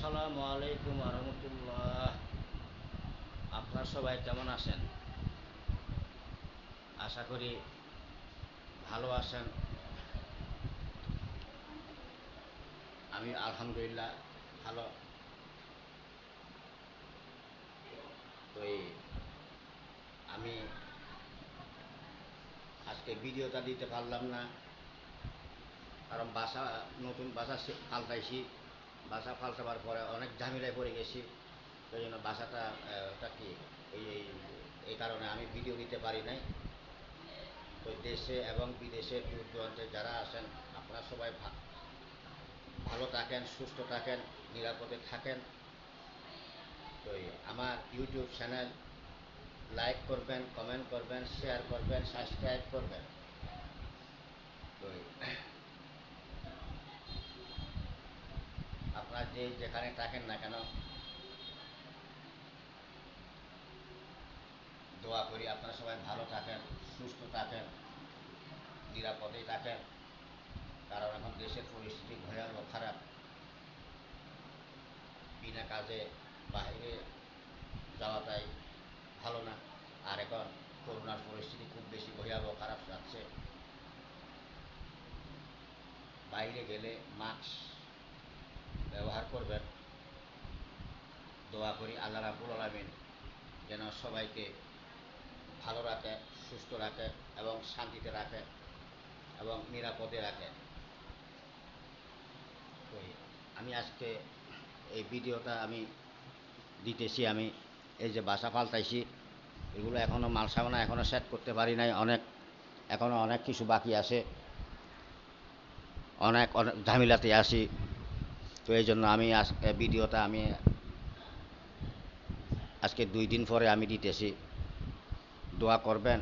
আসসালামু আলাইকুম আপনার সবাই কেমন আছেন? আশা করি ভালো আছেন। আমি আলহামদুলিল্লাহ ভালো। তো আমি আজকে ভিডিওটা দিতে পারলাম না। কারণ বাসা, নতুন বাসা পাল্টাইছি। বাসা পাল্টাবার পরে অনেক ঝামেলায় পড়ে গেছি। সেই জন্য বাসাটা ওটা কি? এই এই কারণে আমি ভিডিও দিতে পারি নাই। তো দেশে এবং বিদেশে দূর দূরান্তে যারা আছেন, আপনারা সবাই ভালো থাকেন, সুস্থ থাকেন, নিরাপদে থাকেন। তো আমার ইউটিউব চ্যানেল, লাইক করবেন, কমেন্ট করবেন, শেয়ার করবেন, সাবস্ক্রাইব করবেন তো এই আপনার যে যেখানে থাকেন না কেন, দোয়া করি আপনারা সবাই ভালো থাকেন, সুস্থ থাকেন, নিরাপদেই থাকেন, কারণ এখন দেশের পরিস্থিতি ভয়াবহ খারাপ। বিনা কাজে বাইরে যাওয়াটাই ভালো না। আর এখন করোনার পরিস্থিতি খুব বেশি ভয়াবহ খারাপ যাচ্ছে। বাইরে গেলে মাস্ক ব্যবহার করবেন। দোয়া করি আল্লাহ রাবুল আলমিন যেন সবাইকে ভালো রাখে, সুস্থ রাখে এবং শান্তিতে রাখে এবং নিরাপদে রাখে। আমি আজকে এই ভিডিওটা আমি দিতেছি, আমি এই যে বাসা পাল্টাইছি, এগুলো এখনও মাল সামানা এখনও সেট করতে পারি নাই, অনেক এখনও অনেক কিছু বাকি আছে। অনেক অনেক ঝামেলাতে আছি। তো এই জন্য আমি আজকে ভিডিওটা আমি আজকে দুই দিন পরে আমি দিতেছি। দোয়া করবেন।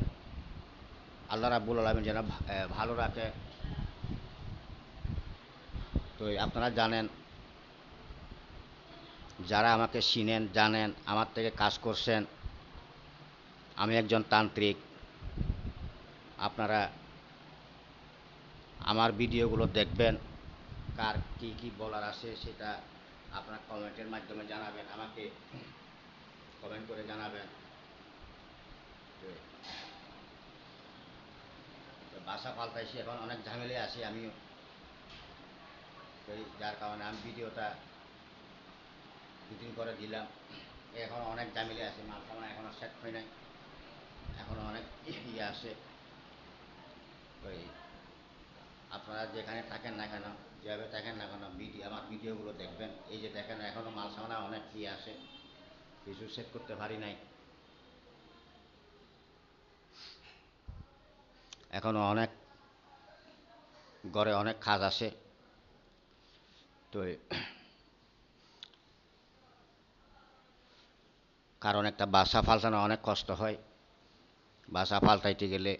আল্লাহ রাব্বুল আলমিন যেন ভালো রাখে। তো আপনারা জানেন, যারা আমাকে চিনেন, জানেন, আমার থেকে কাজ করছেন, আমি একজন তান্ত্রিক। আপনারা আমার ভিডিওগুলো দেখবেন। কার কি কি বলার আছে সেটা আপনার কমেন্টের মাধ্যমে জানাবেন, আমাকে কমেন্ট করে জানাবেন। বাসা পাল্টাইছি, এখন অনেক ঝামেলায় আছি, আমিও। যার কারণে আমি ভিডিওটা দুদিন করে দিলাম। এখন অনেক ঝামেলায় আছে, মাল সামান এখনও সেট হয় নাই। এখনও অনেক ইয়ে আছে। এই আপনারা যেখানে থাকেন না কেন যেভাবে থাকেন না কেন ভিডিও আমার ভিডিওগুলো দেখবেন। এই যে দেখেন এখনও মাল সামানা অনেক কি আছে। কিছু সেট করতে পারি নাই। এখনও অনেক ঘরে অনেক কাজ আছে। তো কারণ একটা বাসা পাল্টানো অনেক কষ্ট হয়। বাসা পাল্টাইতে গেলে,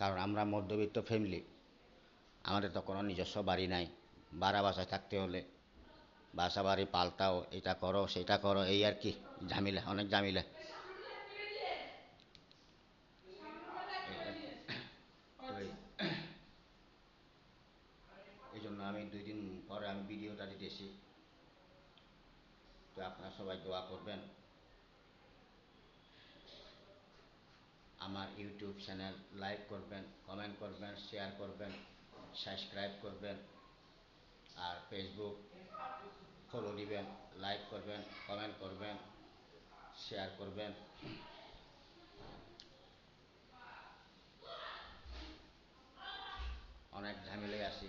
কারণ আমরা মধ্যবিত্ত ফ্যামিলি আমাদের তো কোনো নিজস্ব বাড়ি নাই। ভাড়া বাসায় থাকতে হলে। বাসা বাড়ি পাল্টাও, এটা করো, সেটা করো, এই আর কি, ঝামেলা, অনেক ঝামেলা। এই জন্য আমি দুই দিন পরে আমি ভিডিওটা দিতেছি। তো আপনারা সবাই দোয়া করবেন। আমার ইউটিউব চ্যানেল লাইক করবেন, কমেন্ট করবেন, শেয়ার করবেন। সাবস্ক্রাইব করবেন আর ফেসবুক ফলো দিবেন লাইক করবেন কমেন্ট করবেন শেয়ার করবেন। অনেক ঝামেলায় আছি,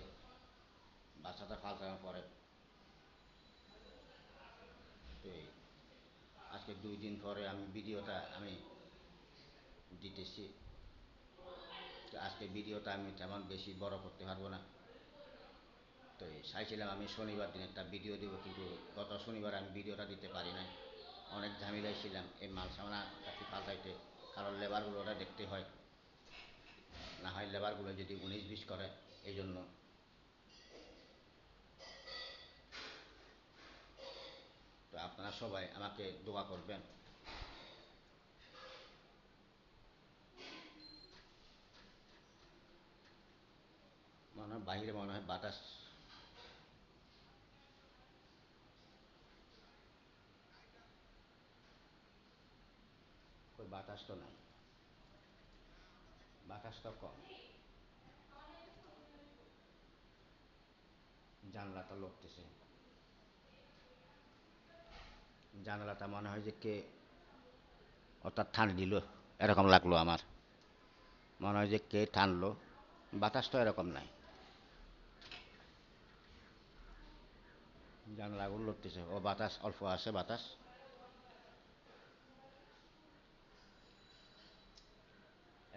বাচ্চাটা পাল্টানোর পরে। আজকে দুই দিন পরে আমি ভিডিওটা আমি দিতেছি। আজকে ভিডিওটা আমি তেমন বেশি বড় করতে পারব না। তো চাইছিলাম আমি শনিবার দিন একটা ভিডিও দিব, কিন্তু গত শনিবার আমি ভিডিওটা দিতে পারি নাই। অনেক ঝামেলায় ছিলাম, এই মাল সামনা একটু পাল্টাইতে, কারণ লেবারগুলো ওরা দেখতে হয়। না হয় লেবারগুলো যদি উনিশ বিশ করে, এই জন্য। তো আপনারা সবাই আমাকে দোয়া করবেন। মনে হয় মনে হয় বাতাস। ওই বাতাস তো নাই। বাতাস তো কম। জানলাটা লড়তেছে জানলাটা মনে হয় যে কে অর্থাৎ ঠান দিল, এরকম লাগল আমার। মনে হয় যে কে ঠানলো। বাতাস তো এরকম নাই। জানলাগুলো লড়তেছে। ও বাতাস, অল্প আছে বাতাস।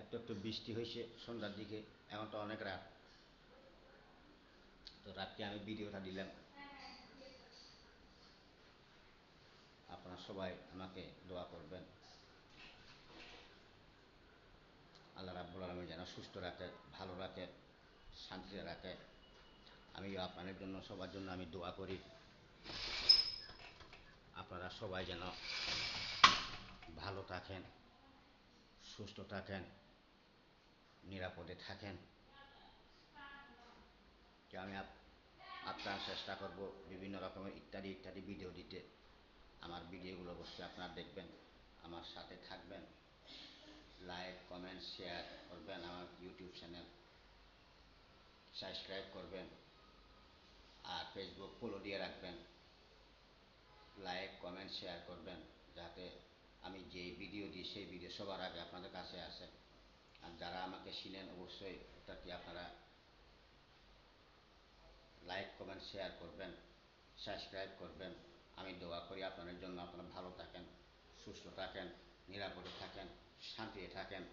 একটু একটু বৃষ্টি হয়েছে সন্ধ্যার দিকে, এখন তো অনেক রাত। তো রাত্রে আমি ভিডিওটা দিলাম। আপনারা সবাই আমাকে দোয়া করবেন। আল্লাহ রাব্বুল আলমী যেন সুস্থ রাখে, ভালো রাখে, শান্তিতে রাখে। আমি আপনাদের জন্য, সবার জন্য আমি দোয়া করি। আপনারা সবাই যেন ভালো থাকেন, সুস্থ থাকেন, নিরাপদে থাকেন। আমি আপ- আপনার চেষ্টা করব বিভিন্ন রকমের ইত্যাদি ইত্যাদি ভিডিও দিতে। আমার ভিডিওগুলো অবশ্যই আপনারা দেখবেন, আমার সাথে থাকবেন। লাইক কমেন্ট শেয়ার করবেন আমার ইউটিউব চ্যানেল সাবস্ক্রাইব করবেন। আর ফেসবুক ফলো দিয়ে রাখবেন। লাইক কমেন্ট শেয়ার করবেন, যাতে আমি যেই ভিডিও দিই, সেই ভিডিও সবার আগে আপনাদের কাছে আসে। আর যারা আমাকে চিনেন, অবশ্যই ওটাকে আপনারা লাইক কমেন্ট শেয়ার করবেন সাবস্ক্রাইব করবেন। আমি দোয়া করি আপনাদের জন্য আপনারা ভালো থাকেন, সুস্থ থাকেন, নিরাপদে থাকেন, শান্তিতে থাকেন।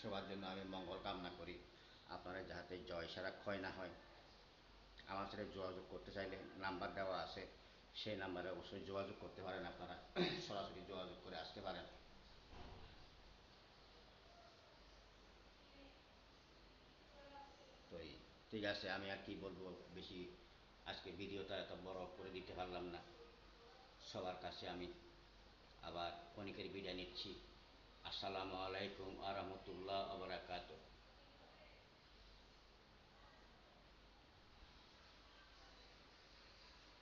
সবার জন্য আমি মঙ্গল কামনা করি। আপনারা যাতে জয় সারা ক্ষয় না হয়। আমার সাথে যোগাযোগ করতে চাইলে নাম্বার দেওয়া আছে। সেই নাম্বারে অবশ্যই যোগাযোগ করতে পারেন আপনারা। সরাসরি যোগাযোগ করে আসতে পারেন। তো ঠিক আছে, আমি আর কি বলব, বেশি আজকে ভিডিওটা এত বড় করে দিতে পারলাম না। সবার কাছে আমি আবার ক্ষণিকের বিদায় নিচ্ছি। আসসালামু আলাইকুম আ রহমতুল্লাহ আবরাকাত